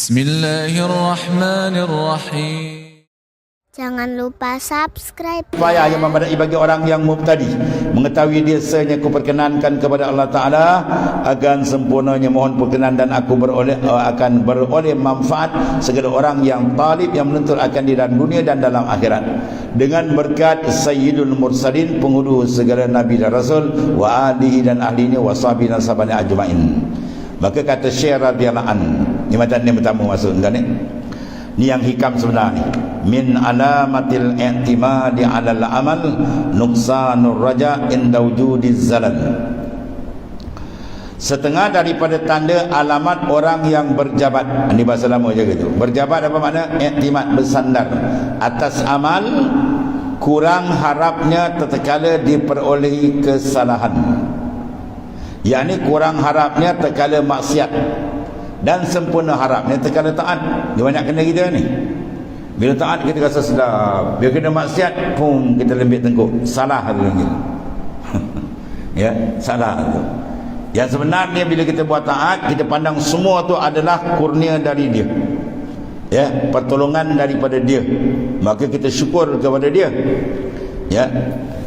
Bismillahirrahmanirrahim. Jangan lupa subscribe. Upaya yang memadai bagi orang yang mubtadi Mengetahui dia senya aku perkenankan kepada Allah Ta'ala Akan sempurnanya mohon perkenan dan aku beroleh uh, akan beroleh manfaat Segala orang yang talib yang menuntut akan di dalam dunia dan dalam akhirat Dengan berkat Sayyidul Mursalin Penghulu segala Nabi dan Rasul Wa alihi dan ahlinya wa sahbihi dan sahabani ajma'in Maka kata Syekh radhiyallahu an. Ni macam ni pertama masuk tuan ni. Ni yang hikam sebenar ni. Min alamatil i'timadi 'ala al-amal nuqsanur raja inda wujudiz zalal. Setengah daripada tanda alamat orang yang berjabat. Ini bahasa lama je gitu. Berjabat apa makna? I'timad bersandar atas amal kurang harapnya tatkala diperolehi kesalahan yakni kurang harapnya terkala maksiat dan sempurna harapnya terkala taat dia banyak kena kita ni. Bila taat kita rasa sedap. Bila kena maksiat pun kita lembik tengkuk. Salah tu ya salah tu. Yang sebenarnya bila kita buat taat kita pandang semua tu adalah kurnia dari dia. Ya pertolongan daripada dia. Maka kita syukur kepada dia. Ya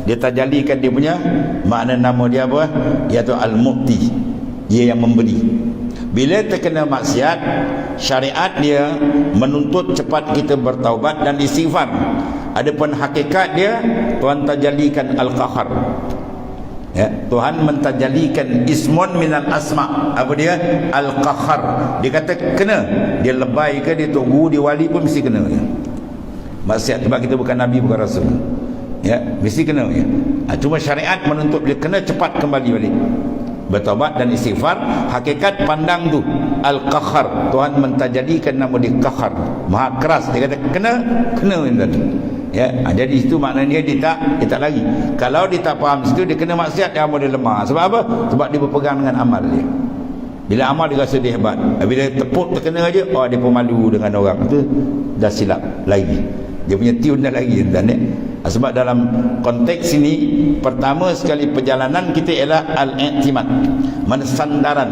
dia tajalikan dia punya makna nama dia apa? Iaitu al-mukti dia yang memberi bila terkena maksiat syariat dia menuntut cepat kita bertaubat dan istighfar. Adapun hakikat dia Tuhan tajalikan al-qahar. Ya Tuhan mentajalikan ismun minal asma. Apa dia? Al-qahar. Dia kata kena. Dia lebay ke dia tunggu dia wali pun mesti kena. Ya. maksiat sebab kita bukan nabi bukan rasul. Ya mesti kena. Ya. Ha, cuma syariat menuntut dia kena cepat kembali balik bertaubat dan istighfar hakikat pandang tu al-qahar Tuhan mentajadikan nama dia qahar maha keras dia kata kena kena tadi ya ha, jadi itu maknanya dia tak dia tak lagi kalau dia tak faham situ dia kena maksiat dia amal dia lemah. Sebab apa? Sebab dia berpegang dengan amal dia. Bila amal dia rasa dia hebat bila tepuk terkena aja oh dia pemalu dengan orang tu dah silap lagi dia punya tune dah lagi dan ya sebab dalam konteks ini pertama sekali perjalanan kita ialah al-i'timad mensandaran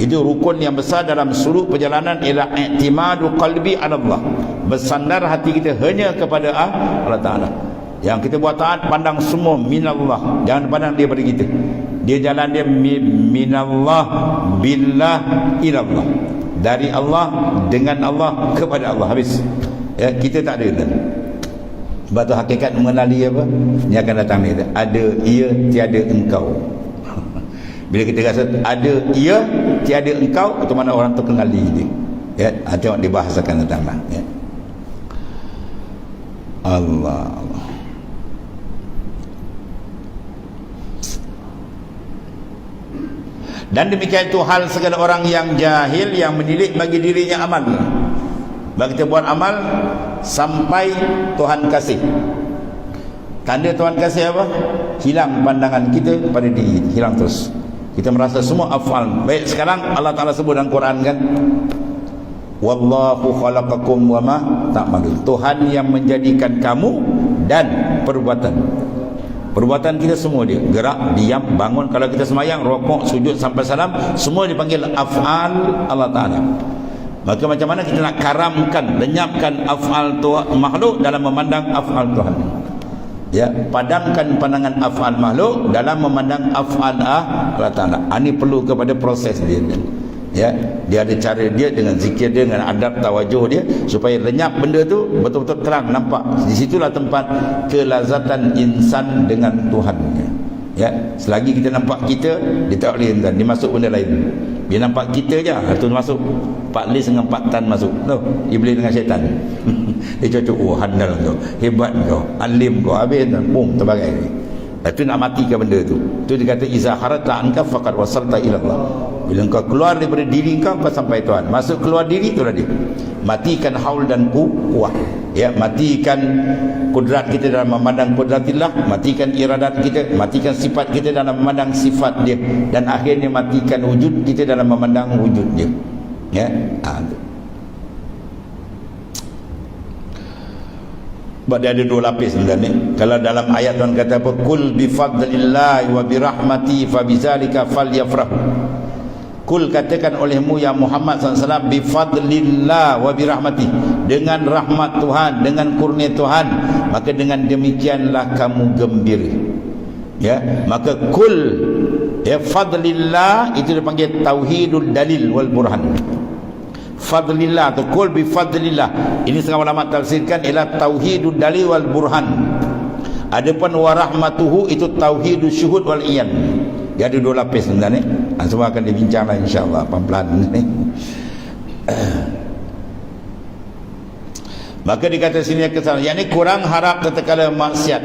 itu rukun yang besar dalam seluruh perjalanan ialah i'timadu qalbi ala Allah bersandar hati kita hanya kepada Allah Taala. Yang kita buat taat pandang semua minallah. Jangan pandang dia pada kita. Dia jalan dia minallah billah ilallah. Dari Allah dengan Allah kepada Allah. Habis ya kita tak ada dan sebab tu hakikat mengenali apa? Ni akan datang ni. Ada ia, tiada engkau. Bila kita rasa ada ia, tiada engkau, itu mana orang tu kenali dia. Ya, ha, tengok dibahasakan tentang lah. Ya. Allah, Allah. Dan demikian itu hal segala orang yang jahil yang menilik bagi dirinya amal. Bagi kita buat amal sampai Tuhan kasih. Tanda Tuhan kasih apa? Hilang pandangan kita pada diri, hilang terus. Kita merasa semua afal. Baik sekarang Allah Taala sebut dalam Quran kan. Wallahu khalaqakum wa ma ta'malun. Tuhan yang menjadikan kamu dan perbuatan. Perbuatan kita semua dia Gerak, diam, bangun Kalau kita semayang, rokok, sujud sampai salam Semua dipanggil af'al Allah Ta'ala Maka macam mana kita nak karamkan, lenyapkan af'al Tuhan makhluk dalam memandang af'al Tuhan. Ya, padamkan pandangan af'al makhluk dalam memandang af'al Allah Taala. Ini perlu kepada proses dia. Ya, dia ada cara dia dengan zikir dia dengan adab tawajuh dia supaya lenyap benda tu betul-betul terang nampak. Di situlah tempat kelazatan insan dengan Tuhannya. Ya, selagi kita nampak kita, dia tak boleh dia masuk benda lain. Dia nampak kita je. Itu masuk. Pak Lis dengan Pak Tan masuk. Tu Iblis dengan syaitan. Dia cocok Oh handal kau. Hebat kau. Alim kau. Habis Boom terbagai Itu nak matikan benda tu. Itu dia kata Iza harata anka Fakat wasalta ilallah Bila kau keluar daripada diri kau Kau sampai Tuhan. Masuk keluar diri Itulah dia. Matikan haul dan kuah. Ya matikan kudrat kita dalam memandang kudratillah matikan iradat kita matikan sifat kita dalam memandang sifat dia. Dan akhirnya matikan wujud kita dalam memandang wujud dia. Ya? Ha. Sebab dia ada dua lapis sebenarnya kalau dalam ayat Tuhan kata apa? Kul bi fadlillah wa bi rahmati fa bizalika falyafrahu Kul katakan olehmu ya Muhammad SAW Bifadlillah wa birahmati Dengan rahmat Tuhan Dengan kurnia Tuhan Maka dengan demikianlah kamu gembira. Ya Maka kul Ya fadlillah Itu dipanggil Tauhidul dalil wal burhan Fadlillah atau kul bifadlillah Ini setengah ulama tafsirkan Ialah Tauhidul dalil wal burhan Adapun warahmatuhu Itu Tauhidul syuhud wal iyan ada dua lapis sebenarnya ni. Semua akan dibincanglah insya-Allah pelan-pelan ni. Maka dikata sini kesalahan. Yang ini kurang harap ketika maksiat.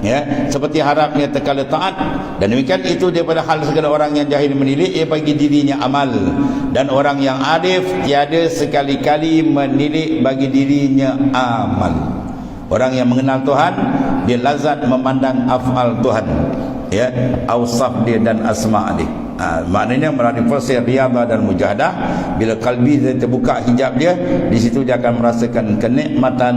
Ya, seperti harapnya tekala taat dan demikian itu daripada hal segala orang yang jahil menilik ia bagi dirinya amal dan orang yang arif tiada sekali-kali menilik bagi dirinya amal orang yang mengenal Tuhan dia lazat memandang afal Tuhan ya ausaf dia dan asma dia ha, maknanya melalui proses riadah dan mujahadah. Bila kalbi dia terbuka hijab dia di situ dia akan merasakan kenikmatan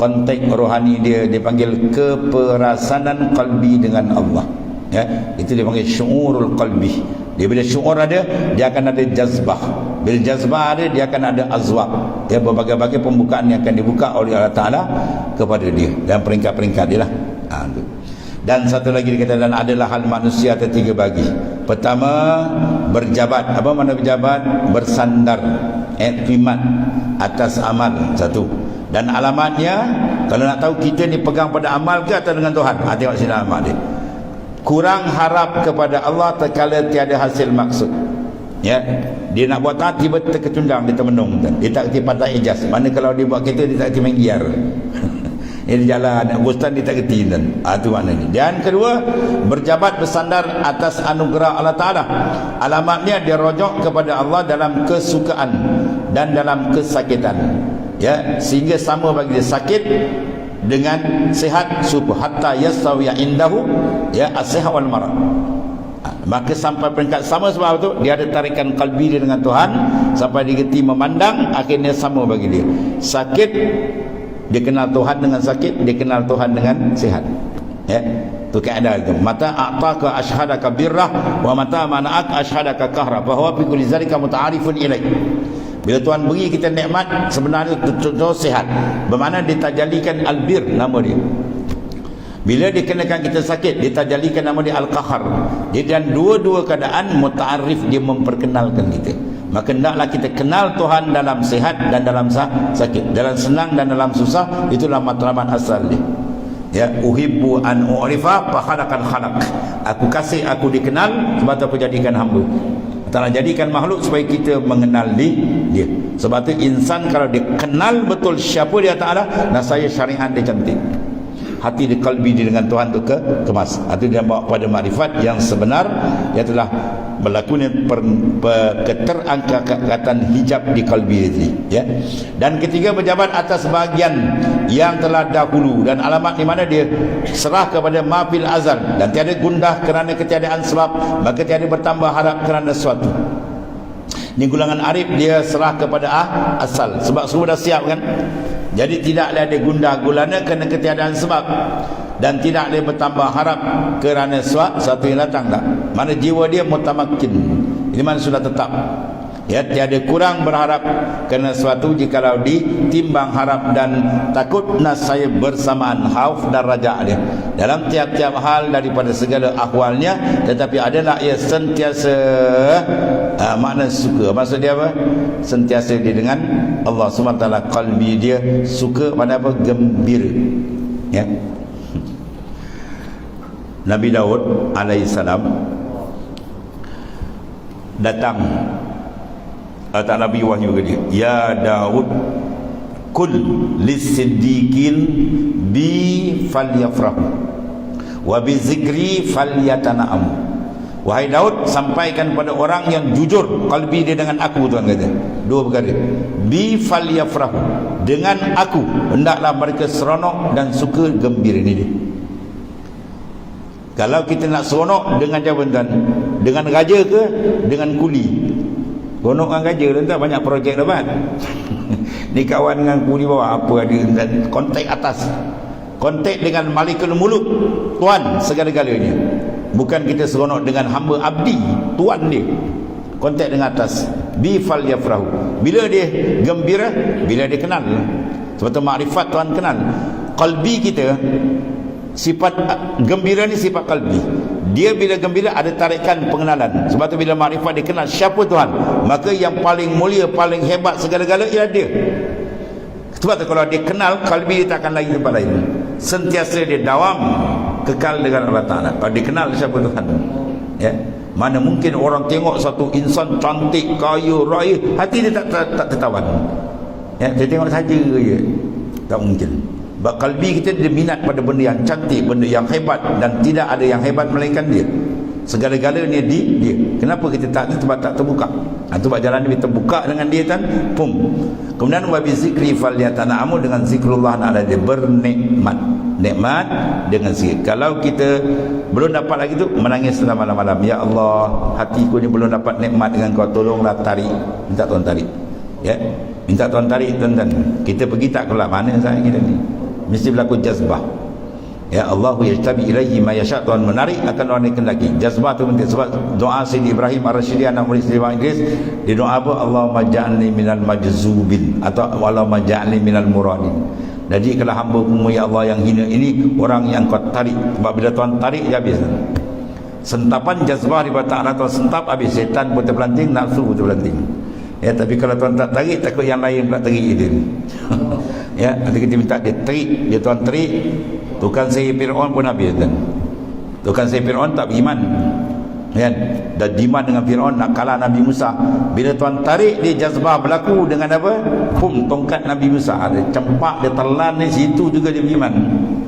kontak rohani dia. Dipanggil keperasanan kalbi dengan Allah. Ya itu dipanggil syuurul qalbi dia bila syuur ada dia akan ada jazbah. Bila jazbah ada dia akan ada azwaq ya berbagai-bagai pembukaan yang akan dibuka oleh Allah Taala kepada dia. Dan peringkat-peringkat dia lah. Ha, itu dan satu lagi dikatakan adalah hal manusia ada tiga bagi. Pertama berjabat. Apa mana berjabat? Bersandar. Iktimat atas amal. Satu. Dan alamatnya kalau nak tahu kita ni pegang pada amal ke atau dengan Tuhan? Ha, tengok sini alamat dia. Kurang harap kepada Allah terkala tiada hasil maksud. Ya. Dia nak buat taat tiba terkecundang dia termenung. Dia tak kerti patah ijaz. Mana kalau dia buat kita dia tak kerti main giar Ini jalan Bustan dia tak kerti dan ah, Itu maknanya. Dan kedua Berjabat bersandar atas anugerah Allah Ta'ala. Alamatnya dia rojok kepada Allah dalam kesukaan Dan dalam kesakitan. Ya Sehingga sama bagi dia sakit Dengan sehat Subuh. Hatta yasawiya indahu Ya as-sihat wal marah Maka sampai peringkat sama sebab itu Dia ada tarikan kalbi dia dengan Tuhan Sampai dia kerti memandang Akhirnya sama bagi dia. Sakit dia kenal Tuhan dengan sakit dia kenal Tuhan dengan sihat. Ya. Tu keadaan itu mata a'taka ashhadaka birrah wa mata mana'ak ashhadaka kahra. Bahwa fi kulli zalika muta'arifun ilaih. Bila Tuhan beri kita nikmat sebenarnya contoh sihat. Bermakna ditajalikan albir nama dia. Bila dikenakan kita sakit ditajalikan nama dia al-qahar. Dan dua-dua keadaan muta'arif dia memperkenalkan kita maka hendaklah kita kenal Tuhan dalam sehat dan dalam sakit. Dalam senang dan dalam susah itulah matlamat asal dia. Ya uhibbu an u'rifa fa khalaqal khalaq. Aku kasih aku dikenal sebab tu jadikan hamba. Ta'ala jadikan makhluk supaya kita mengenal di, dia. Sebab tu insan kalau dia kenal betul siapa dia Ta'ala saya syariat dia cantik hati di kalbi dia dengan Tuhan tu ke kemas. Itu dia bawa pada makrifat yang sebenar ia telah berlakunya per, per, keterangkatan hijab di kalbi itu ya. Dan ketiga pejabat atas bahagian yang telah dahulu dan alamat di mana dia serah kepada mafil azal dan tiada gundah kerana ketiadaan sebab maka tiada bertambah harap kerana sesuatu. Ini gulangan arif dia serah kepada ah, asal. Sebab semua dah siap kan jadi tidak ada gundah gulana kerana ketiadaan sebab. Dan tidak boleh bertambah harap kerana sesuatu yang datang tak? Mana jiwa dia mutamakin. Ini mana sudah tetap. Ya tiada kurang berharap kerana sesuatu jikalau ditimbang harap dan takut saya bersamaan hauf dan raja dia. Dalam tiap-tiap hal daripada segala ahwalnya tetapi adalah ia sentiasa uh, makna suka. Maksud dia apa? Sentiasa dia dengan Allah SWT kalbi dia suka pada apa? Gembira. Ya. Nabi Daud alaihissalam datang. Atau Nabi wahyu ke dia. Ya Daud kul lisiddiqin bi falyafrahu wa bi zikri falyatana'am wahai Daud sampaikan pada orang yang jujur kalbi dia dengan aku tuan kata. Dua perkara. Bi falyafrahu dengan aku hendaklah mereka seronok dan suka gembira ini dia. Kalau kita nak seronok dengan jabatan dengan raja ke dengan kuli? Seronok dengan raja tuan banyak projek dapat. Ni kawan dengan kuli bawah apa ada dan kontak atas. Kontak dengan malikul muluk. Tuan segala-galanya bukan kita seronok dengan hamba abdi tuan dia. Kontak dengan atas. Bi fal yafrahu. Bila dia gembira bila dia kenal. Sebab tu makrifat Tuhan kenal. Qalbi kita sifat uh, gembira ni sifat kalbi dia bila gembira ada tarikan pengenalan. Sebab tu bila makrifat dia kenal siapa Tuhan maka yang paling mulia paling hebat segala-gala ialah dia. Sebab tu kalau dia kenal kalbi dia tak akan lagi tempat lain. Sentiasa dia dawam kekal dengan Allah Ta'ala. Kalau dia kenal siapa Tuhan ya? Mana mungkin orang tengok satu insan cantik kaya raya hati dia tak tak, tak tertawan ya? Dia tengok saja je. Tak mungkin. Sebab kalbi kita dia minat pada benda yang cantik benda yang hebat dan tidak ada yang hebat melainkan dia. Segala-galanya di dia. Kenapa kita tak sebab tak terbuka. Ha, sebab jalan ni terbuka dengan dia kan? Pum. Kemudian wa bi zikri falyatanamu dengan zikrullah nak ada dia bernikmat nikmat dengan sikit kalau kita belum dapat lagi tu menangis dalam malam-malam. Ya Allah hatiku ni belum dapat nikmat dengan kau tolonglah tarik. Minta Tuhan tarik. Ya? Minta Tuhan tarik tuan-tuan. Kita pergi tak kelak mana saya kita ni? Mesti berlaku jazbah. Ya Allah yajtabi ilaihi ma yasha. Tuhan menarik akan orang yang kendaki. Jazbah tu penting sebab doa Sayyidi Ibrahim Ar-Rasyidi anak murid Sayyidi Ibrahim Idris dia doa apa? Allahumma ja'alni minal majzubin. Atau Allahumma ja'alni minal muradin. Jadi kalau hamba mu ya Allah yang hina ini orang yang kau tarik sebab bila Tuhan tarik dia habis. Sentapan jazbah di batang Allah Tuhan sentap habis setan pun terpelanting nafsu pun terpelanting. Ya tapi kalau Tuhan tak tarik takut yang lain pula tarik dia. ya nanti kita minta dia tarik dia Tuhan tarik Tukang sihir Fir'aun pun habis kan. Tukang sihir Fir'aun tak beriman. Kan? Dan diman dengan Fir'aun nak kalah Nabi Musa. Bila tuan tarik dia jazbah berlaku dengan apa? Pum tongkat Nabi Musa. Dia cempak, dia telan di situ juga dia beriman.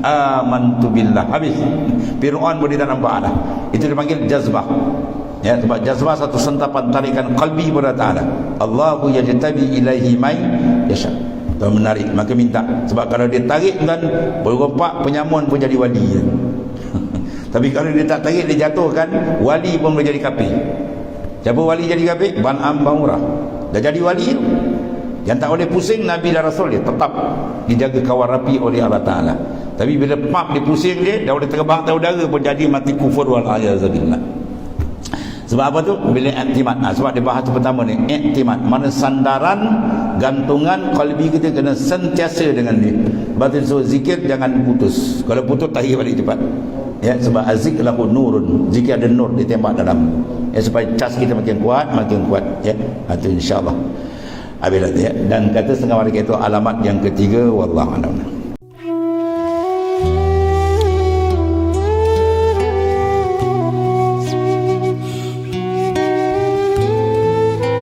Amantu billah. Habis. Fir'aun dia tak nampak dah. Itu dipanggil jazbah. Ya, sebab jazbah satu sentapan tarikan kalbi kepada Ta'ala. Allahu yajtabi ilaihi may yasha. Tuan menarik maka minta sebab kalau dia tarik kan berompak penyamun pun jadi wali tapi kalau dia tak tarik dia jatuhkan wali pun boleh jadi kafir siapa wali jadi kafir ban'am bangurah dah jadi wali tu yang tak boleh pusing Nabi dan Rasul dia tetap dijaga kawal rapi oleh Allah Ta'ala tapi bila pap dia pusing dia dah boleh terbang atas udara pun jadi mati kufur wal ayazabillah sebab apa tu? Bila iktimat. Nah, sebab dia bahas pertama ni, iktimat. Mana sandaran, gantungan kalbi kita kena sentiasa dengan dia. Tu so, zikir jangan putus. Kalau putus tahir balik cepat. Ya, sebab azik lahu nurun. Zikir ada nur ditembak dalam. Ya, supaya cas kita makin kuat, makin kuat. Ya, itu insyaAllah. Habis ya. Dan kata setengah mereka itu alamat yang ketiga. Wallahualam.